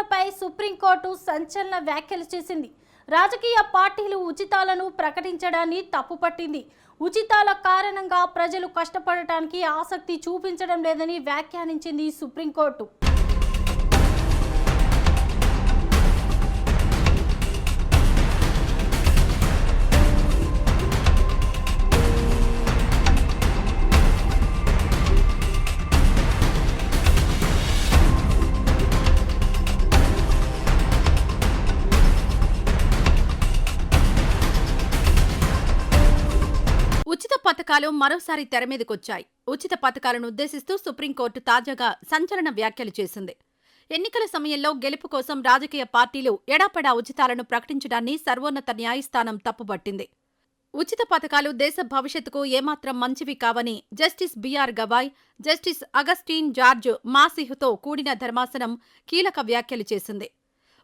ఉచితాలపై supreme court సంచలన వ్యాఖ్యలు చేసింది. రాజకీయ పార్టీలు ఉచితాలను ప్రకటించడాన్ని తప్పుపట్టింది. ఉచితాల కారణంగా ప్రజలు కష్టపడటానికి ఆసక్తి చూపించడం లేదని వ్యాఖ్యానించింది సుప్రీంకోర్టు. పథకాలు మరోసారి తెరమీదకొచ్చాయి ఉచిత పథకాలను ఉద్దేశిస్తూ సుప్రీంకోర్టు తాజాగా సంచలన వ్యాఖ్యలు చేసింది. ఎన్నికల సమయంలో గెలుపు కోసం రాజకీయ పార్టీలు ఎడాపెడా ఉచితాలను ప్రకటించడాన్ని సర్వోన్నత న్యాయస్థానం తప్పుబట్టింది ఉచిత పథకాలు దేశ భవిష్యత్తుకు ఏమాత్రం మంచివి కావని justice BR Gavai justice Augustine George మాసిహుతో కూడిన ధర్మాసనం కీలక వ్యాఖ్యలు చేసింది.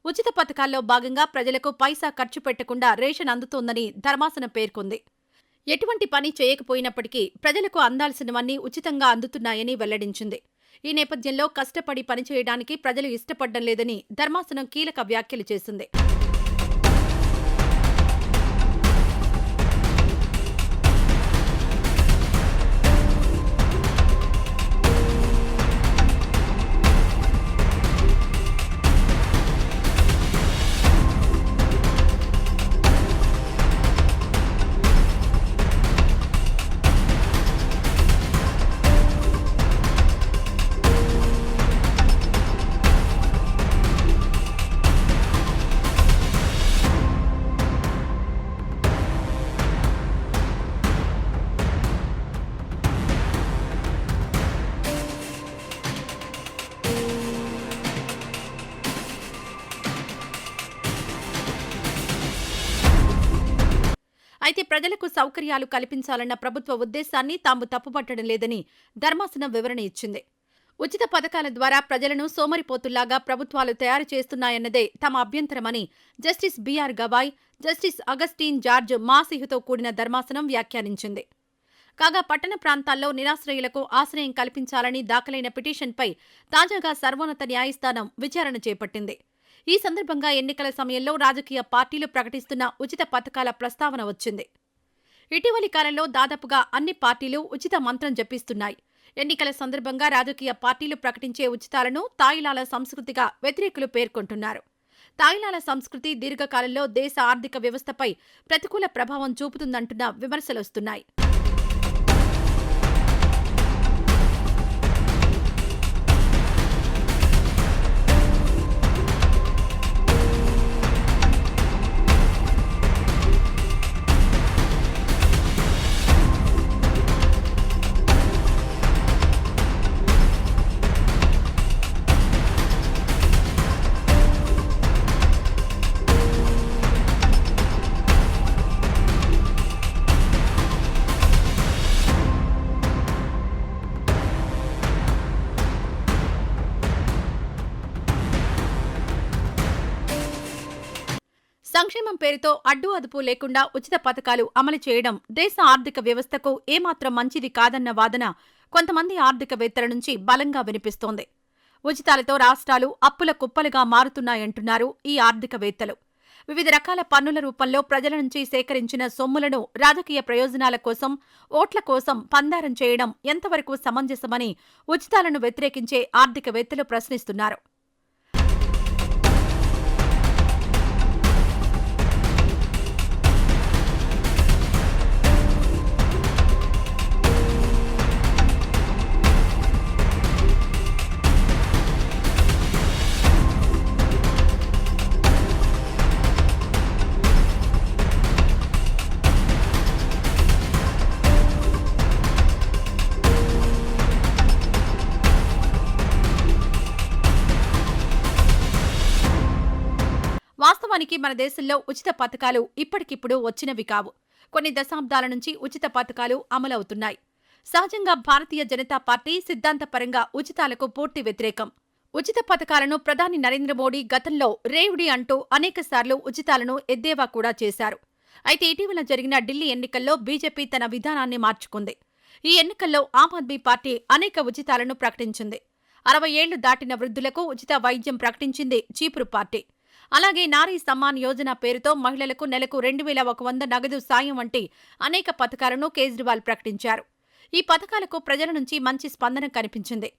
ఉచిత పథకాల్లో భాగంగా ప్రజలకు పైసా ఖర్చు పెట్టకుండా రేషన్ అందుతోందని ధర్మాసనం పేర్కొంది. ఎటువంటి పని చేయకపోయినప్పటికీ ప్రజలకు అందాల్సినవన్నీ ఉచితంగా అందుతున్నాయని వెల్లడించింది. ఈ నేపథ్యంలో కష్టపడి పనిచేయడానికి ప్రజలు ఇష్టపడడం లేదని ధర్మాసనం కీలక వ్యాఖ్యలు చేసింది. అయితే ప్రజలకు సౌకర్యాలు కల్పించాలన్న ప్రభుత్వ ఉద్దేశాన్ని తాము తప్పుపట్టడం లేదని ధర్మాసనం వివరణ ఇచ్చింది. ఉచిత పథకాల ద్వారా ప్రజలను సోమరిపోతుల్లాగా ప్రభుత్వాలు తయారు చేస్తున్నాయన్నదే తమ అభ్యంతరమని justice BR Gavai justice Augustine George మాసిహుతో కూడిన ధర్మాసనం వ్యాఖ్యానించింది. కాగా పట్టణ ప్రాంతాల్లో నిరాశ్రయులకు ఆశ్రయం కల్పించాలని దాఖలైన పిటిషన్పై తాజాగా సర్వోన్నత న్యాయస్థానం విచారణ చేపట్టింది. ఈ సందర్భంగా ఎన్నికల సమయంలో రాజకీయ పార్టీలు ప్రకటిస్తున్న ఉచిత పథకాల ప్రస్తావన వచ్చింది. ఇటీవలి కాలంలో దాదాపుగా అన్ని పార్టీలు ఉచిత మంత్రం జపిస్తున్నాయి. ఎన్నికల సందర్భంగా రాజకీయ పార్టీలు ప్రకటించే ఉచితాలను తాయిలాల సంస్కృతిగా వ్యతిరేకులు పేర్కొంటున్నారు. తాయిలాల సంస్కృతి దీర్ఘకాలంలో దేశ ఆర్థిక వ్యవస్థపై ప్రతికూల ప్రభావం చూపుతుందంటున్న విమర్శలొస్తున్నాయి. సంక్షేమం పేరుతో అడ్డు అదుపు లేకుండా ఉచిత పథకాలు అమలు చేయడం దేశ ఆర్థిక వ్యవస్థకు ఏమాత్రం మంచిది కాదన్న వాదన కొంతమంది ఆర్థికవేత్తల నుంచి బలంగా వినిపిస్తోంది. ఉచితాలతో రాష్ట్రాలు అప్పుల కుప్పలుగా మారుతున్నాయంటున్నారు ఈ ఆర్థికవేత్తలు. వివిధ రకాల పన్నుల రూపంలో ప్రజల నుంచి సేకరించిన సొమ్ములను రాజకీయ ప్రయోజనాల కోసం ఓట్ల కోసం పందారం చేయడం ఎంతవరకు సమంజసమని ఉచితాలను వ్యతిరేకించే ఆర్థికవేత్తలు ప్రశ్నిస్తున్నారు. వాస్తవానికి మన దేశంలో ఉచిత పథకాలు ఇప్పటికిప్పుడు వచ్చినవి కావు. కొన్ని దశాబ్దాల నుంచి ఉచిత పథకాలు అమలవుతున్నాయి. సహజంగా భారతీయ జనతా పార్టీ సిద్ధాంతపరంగా ఉచితాలకు పూర్తి వ్యతిరేకం. ఉచిత పథకాలను ప్రధాని నరేంద్ర మోడీ గతంలో రేవుడి అంటూ అనేకసార్లు ఉచితాలను ఎద్దేవా కూడా చేశారు. అయితే ఇటీవల జరిగిన ఢిల్లీ ఎన్నికల్లో బీజేపీ తన విధానాన్ని మార్చుకుంది. ఈ ఎన్నికల్లో ఆమ్ ఆద్మీ పార్టీ అనేక ఉచితాలను ప్రకటించింది. అరవై ఏళ్ళు దాటిన వృద్ధులకు ఉచిత వైద్యం ప్రకటించింది చీపురు పార్టీ. అలాగే నారీ సమ్మాన్ యోజన పేరుతో మహిళలకు నెలకు రెండు వేల ఒక వంద నగదు సాయం వంటి అనేక పథకాలను కేజ్రీవాల్ ప్రకటించారు. ఈ పథకాలకు ప్రజల నుంచి మంచి స్పందన కనిపించింది.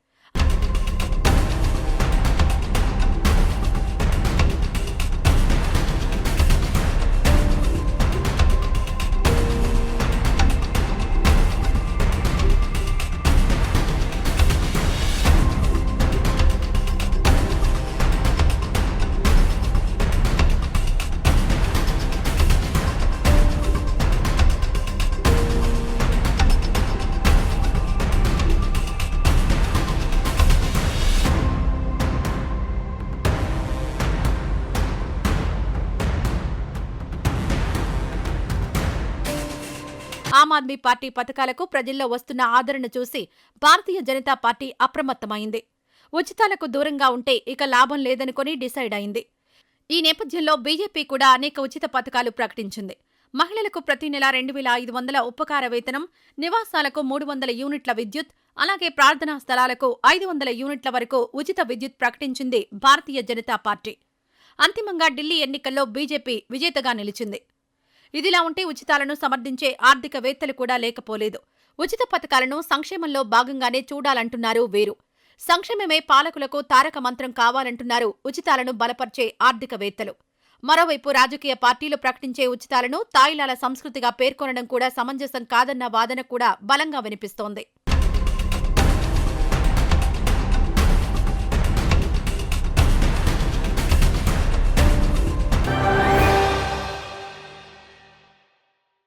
ఆమ్ ఆద్మీ పార్టీ పథకాలకు ప్రజల్లో వస్తున్న ఆదరణ చూసి భారతీయ జనతా పార్టీ అప్రమత్తమైంది. ఉచితాలకు దూరంగా ఉంటే ఇక లాభం లేదనుకుని డిసైడ్ అయింది. ఈ నేపథ్యంలో బీజేపీ కూడా అనేక ఉచిత పథకాలు ప్రకటించింది. మహిళలకు ప్రతి నెల రెండు వేల ఐదు వందల ఉపకార వేతనం నివాసాలకు మూడు వందల యూనిట్ల విద్యుత్ అలాగే ప్రార్థనా స్థలాలకు ఐదు వందల యూనిట్ల వరకు ఉచిత విద్యుత్ ప్రకటించింది భారతీయ జనతా పార్టీ. అంతిమంగా ఢిల్లీ ఎన్నికల్లో బీజేపీ విజేతగా నిలిచింది. ఇదిలా ఉంటే ఉచితాలను సమర్థించే ఆర్థికవేత్తలు కూడా లేకపోలేదు. ఉచిత పథకాలను సంక్షేమంలో భాగంగానే చూడాలంటున్నారు వీరు. సంక్షేమమే పాలకులకు తారక మంత్రం కావాలంటున్నారు ఉచితాలను బలపర్చే ఆర్థికవేత్తలు. మరోవైపు రాజకీయ పార్టీలు ప్రకటించే ఉచితాలను తాయిలాల సంస్కృతిగా పేర్కొనడం కూడా సమంజసం కాదన్న వాదన కూడా బలంగా వినిపిస్తోంది.